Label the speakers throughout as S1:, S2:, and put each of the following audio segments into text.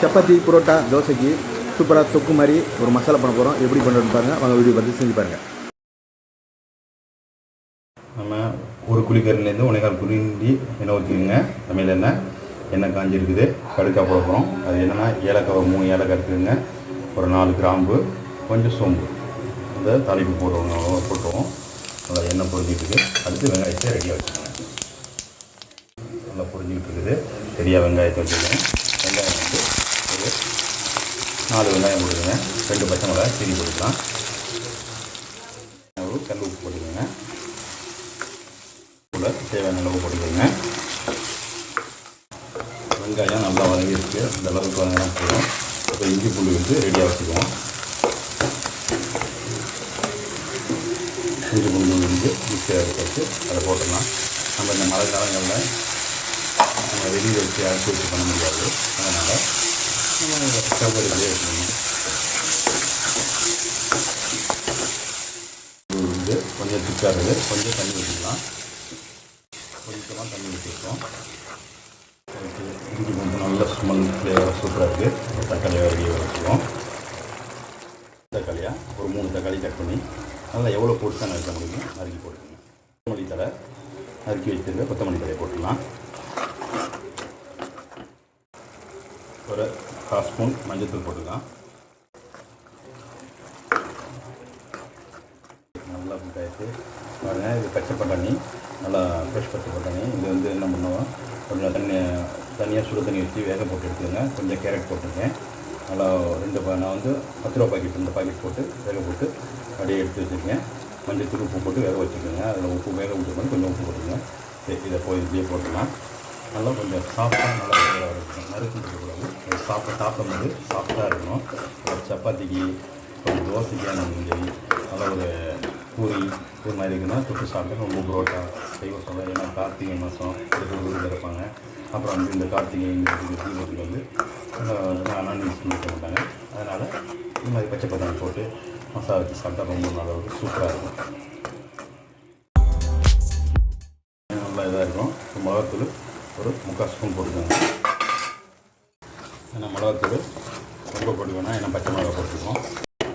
S1: சப்பாத்தி புரோட்டா தோசைக்கு சூப்பராக தொக்கு மாதிரி ஒரு மசாலா பண்ண போகிறோம் எப்படி பண்ணுறோன்னு பாருங்கள் வாங்க வீடியோ பார்த்து செஞ்சு பாருங்கள்
S2: நம்ம ஒரு குழிக்கரிலேருந்து உனக்கால் குழிண்டி எண்ணெய் ஊற்றிக்கோங்க சமையல் எண்ணெய் எண்ணெய் காஞ்சிருக்குது. கடுக்காய் போட போகிறோம் அது என்னென்னா ஏலக்காய் மூணு ஏலக்காய் எடுத்துக்கோங்க ஒரு நாலு கிராம்பு கொஞ்சம் சோம்பு. இந்த தாளிப்பு போடுவோம். போட்டுருவோம். நல்லா எண்ணெய் பொரிஞ்சிட்டு இருக்குது அடுத்து வெங்காயத்தை ரெடியாக வச்சுக்கோங்க. நல்லா பொரிஞ்சிக்கிட்டு இருக்குது ரெடியாக வெங்காயத்தை வச்சுக்கோங்க. நாலு வெங்காயம் போட்டுக்கோங்க. ரெண்டு பச்சை மிளகாய் சீனி போட்டுக்கலாம். ஒரு கல் உப்பு போட்டுக்கோங்க. உள்ள தேவையான அளவு போட்டுக்கோங்க. வெங்காயம் நல்லா வதங்கி இருக்குது அந்த அளவுக்கு வதங்கினா போதும். இப்போ இஞ்சி புல் வந்து ரெடியாக வச்சுக்குவோம். இஞ்சி புல் வந்து மிக்சியாக வச்சு அதை போட்டுடலாம் நம்ம இந்த மழை காலங்களில் நம்ம வெளியில் வச்சு அரைச்சி வச்சு பண்ண முடியாது. அதனால் நம்ம சௌகரியத்திலே வச்சுக்கணும் வந்து கொஞ்சம் திக்காக கொஞ்சம் தண்ணி ஊற்றிக்கலாம் கொஞ்சமாக தண்ணி ஊற்றிருக்கோம் இஞ்சி கொஞ்சம் நல்ல ஸ்மெல் ஃப்ளேவர் சூப்பராக இருக்குது தக்காளியாக ரெடி வச்சுக்குவோம் தக்காளியாக ஒரு மூணு தக்காளி கட் பண்ணி நல்லா எவ்வளோ பொடிசாக நறுக்க முடியுமோ நறுக்கி போட்டுக்கோங்க கொத்தமல்லி தலை நறுக்கி வச்சுருக்க கொத்தமல்லி தலையை போட்டுக்கலாம் ஒரு கால் ஸ்பூன் மஞ்சத்தூள் போட்டுக்கலாம். நல்லா பாருங்கள் இது பச்சை பட்டாணி நல்லா ஃப்ரெஷ் பச்சை பட்டாணி. இது வந்து என்ன பண்ணுவோம் கொஞ்சம் தண்ணி தனியாக சுடு தண்ணி வச்சு வேக போட்டு எடுத்துக்கோங்க. கொஞ்சம் கேரட் போட்டிருக்கேன். நல்லா ரெண்டு நான் வந்து பத்து ரூபா பாக்கெட் ரெண்டு பாக்கெட் போட்டு வேக போட்டு அப்படியே எடுத்து வச்சுருக்கேன். மஞ்சள் தூள் உப்பு போட்டு வேக வச்சுக்கோங்க அதில் உப்பு வேக விட்டுருக்கோம் கொஞ்சம் உப்பு போட்டுக்கோங்க. சரி இதை போய் இப்படியே போட்டுக்கலாம். நல்லா கொஞ்சம் சாஃப்டாக நல்லா வேக இருக்கணும் நறுக்குன்னு இருக்கக்கூடாது அது சாப்பிட சாப்பிடும்போது சாஃப்டாக இருக்கணும். ஒரு சப்பாத்திக்கு ஒரு தோசைக்கு அந்த சரி நல்லா ஒரு பூரி இது மாதிரி இருக்குன்னா தொட்டு சாப்பிட்டு ரொம்ப புரோட்டா செய்வ சொல்ல ஏன்னா கார்த்திகை மாதம் இதுக்கு இருப்பாங்க. அப்புறம் வந்து இந்த கார்த்திகை தீபத்துக்கு வந்து நான்வெஜ் பண்ணிக்க மாட்டாங்க. அதனால் இந்த மாதிரி பச்சை பட்டாணி போட்டு மசாலா வச்சு சாப்பிட்டா ரொம்ப நல்லா இருக்கும் சூப்பராக இருக்கும். நல்லா இதாக இருக்கும். மகத்தூள் மிளகாத்தூள் ஒரு முக்கால் ஸ்பூன் போட்டுக்கோங்க. ஏன்னா மிளகாத்தூள் ரொம்ப போட்டுக்கணும் ஏன்னா பச்சை மிளகா போட்டுருக்கோம்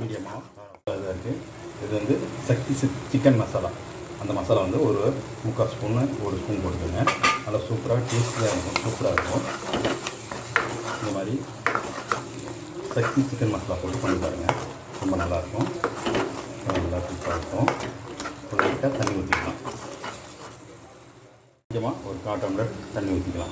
S2: மீடியமாக இதாக இருக்குது இது வந்து சக்தி சிக்கன் மசாலா. அந்த மசாலா வந்து ஒரு முக்கால் ஸ்பூனு ஒரு ஸ்பூன் போட்டுக்கோங்க. நல்லா சூப்பராக டேஸ்டியாக இருக்கும் சூப்பராக இருக்கும். இந்த மாதிரி சக்தி சிக்கன் மசாலா போட்டு பண்ணி பாருங்கள் ரொம்ப நல்லாயிருக்கும் நல்லா சூப்பராக இருக்கும். ஒரு லைட்டாக தண்ணி ஊற்றிக்கலாம் கொஞ்சமாக ஒரு கால் டம்ளர் தண்ணி ஊற்றிக்கலாம்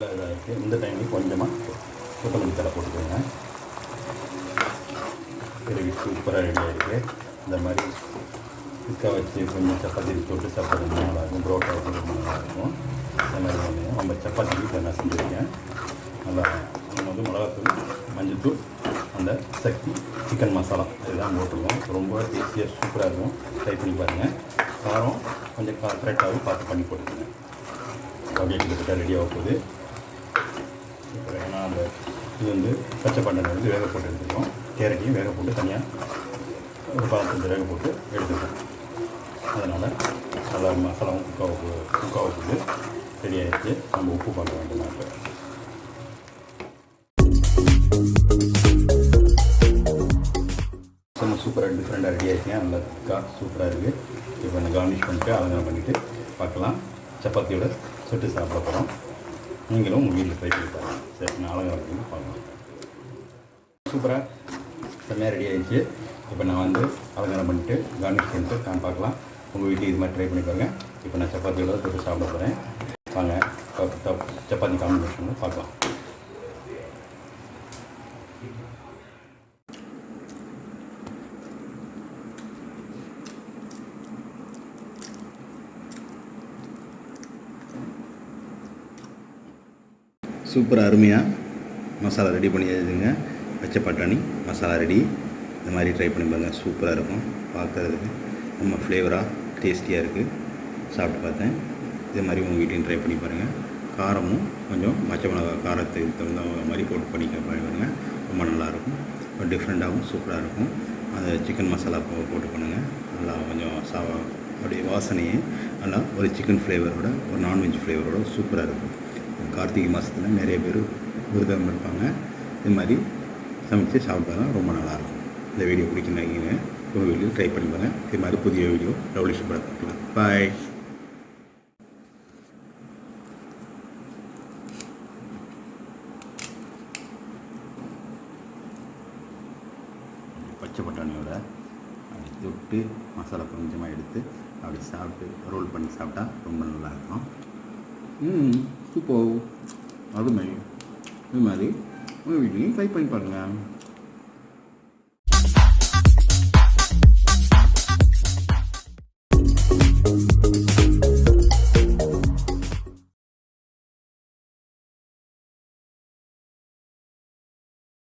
S2: இதாக இருக்குது இந்த டைமில் கொஞ்சமாக கொத்தமல்லி தலை போட்டுக்கோங்க. கிரேவி சூப்பராக ரெடி ஆகிருக்கு இந்த மாதிரி திக்காக வச்சு கொஞ்சம் சப்பாத்தி தொட்டு சப்பாத்தி நல்லாயிருக்கும் புரோட்டா ரொம்ப நல்லா இருக்கும். இந்த மாதிரி வந்து நம்ம சப்பாத்தி வீட்டில் நான் செஞ்சுருக்கேன். நல்லா நம்ம வந்து மிளகாத்தூள் மஞ்சள்தூள் அந்த சக்தி சிக்கன் மசாலா இதெல்லாம் போட்டுருவோம். ரொம்ப டேஸ்டியாக சூப்பராக இருக்கும். ட்ரை பண்ணி பாருங்கள் காரம் கொஞ்சம் கா கரெக்டாகவும் பார்த்து பண்ணி போட்டுக்கோங்க. அப்படியே கிட்டத்தட்ட ரெடியாக போகுது. இப்போ ஏன்னா அந்த இது வந்து பச்சை பட்டாணி வந்து வேக போட்டு எடுத்துருக்கோம் கேரட்டையும் வேக போட்டு தனியாக ஒரு பாத்திரத்தில் வேக போட்டு எடுத்துக்கோம் அதனால் நல்லா மசாலாவும் குக்காக குக்காக போட்டு ரெடி ஆகிடுச்சு நம்ம உப்பு பண்ண வேண்டும் இப்போ. நல்லா கார் சூப்பராக இருக்குது இப்போ நான் கார்னிஷ் பண்ணிட்டு அலங்காரம் பண்ணிவிட்டு பார்க்கலாம். சப்பாத்தியோட சுட்டு சாப்பிட போகிறோம் நீங்களும் உங்கள் வீட்டில் ட்ரை பண்ணி பாருங்கள் சரி நான் அலங்காரம் பண்ணி பார்க்கலாம். சூப்பராக செம்மையாக ரெடி ஆகிடுச்சு இப்போ நான் வந்து அலங்காரம் பண்ணிட்டு கார்னிஷ் பண்ணிட்டு நான் பார்க்கலாம். உங்கள் வீட்டில் இது மாதிரி ட்ரை பண்ணி பாருங்கள் இப்போ நான் சப்பாத்தியோட சுட்டு சாப்பிட போகிறேன் வாங்க சப்பாத்தி காம்பினேஷன் பார்க்கலாம்.
S1: சூப்பராக அருமையாக மசாலா ரெடி பண்ணி வச்சுங்க பச்சை பட்டாணி மசாலா ரெடி இந்த மாதிரி ட்ரை பண்ணி பாருங்கள் சூப்பராக இருக்கும். பார்க்குறதுக்கு ரொம்ப ஃப்ளேவராக டேஸ்டியாக இருக்குது சாப்பிட்டு பார்த்தேன். இதே மாதிரி உங்கள் வீட்டையும் ட்ரை பண்ணி பாருங்கள் காரமும் கொஞ்சம் மச்சை மிளகா காரத்துக்கு தகுந்த மாதிரி போட்டு பண்ணிக்க பாருங்க. ரொம்ப நல்லாயிருக்கும் டிஃப்ரெண்ட்டாகவும் சூப்பராக இருக்கும். அந்த சிக்கன் மசாலா போட்டு பண்ணுங்கள் நல்லா கொஞ்சம் சா
S2: அப்படியே வாசனையே நல்லா ஒரு சிக்கன் ஃப்ளேவரோட ஒரு நான்வெஜ் ஃப்ளேவரோட சூப்பராக இருக்கும். கார்த்திகை மாதத்தில் நிறைய பேர் விரதம் இருப்பாங்க. இது மாதிரி சமைச்சு சாப்பிட்டாங்க ரொம்ப நல்லாயிருக்கும். இந்த வீடியோ பிடிக்குன்னு ஒரு வீடியோ ட்ரை பண்ணி பாருங்கள் இது மாதிரி புதிய வீடியோ ரவுலிஷ் படம் பார்க்கலாம் பாய் பச்சை பட்டாணியோட அப்படி தொட்டு மசாலா கொஞ்சமாக எடுத்து அப்படி சாப்பிட்டு ரோல் பண்ணி சாப்பிட்டா ரொம்ப நல்லா இருக்கும் ம் சூப்பர். அருமை. இது மாதிரி உங்கள் வீட்லேயும் ட்ரை பண்ணி பாருங்கள்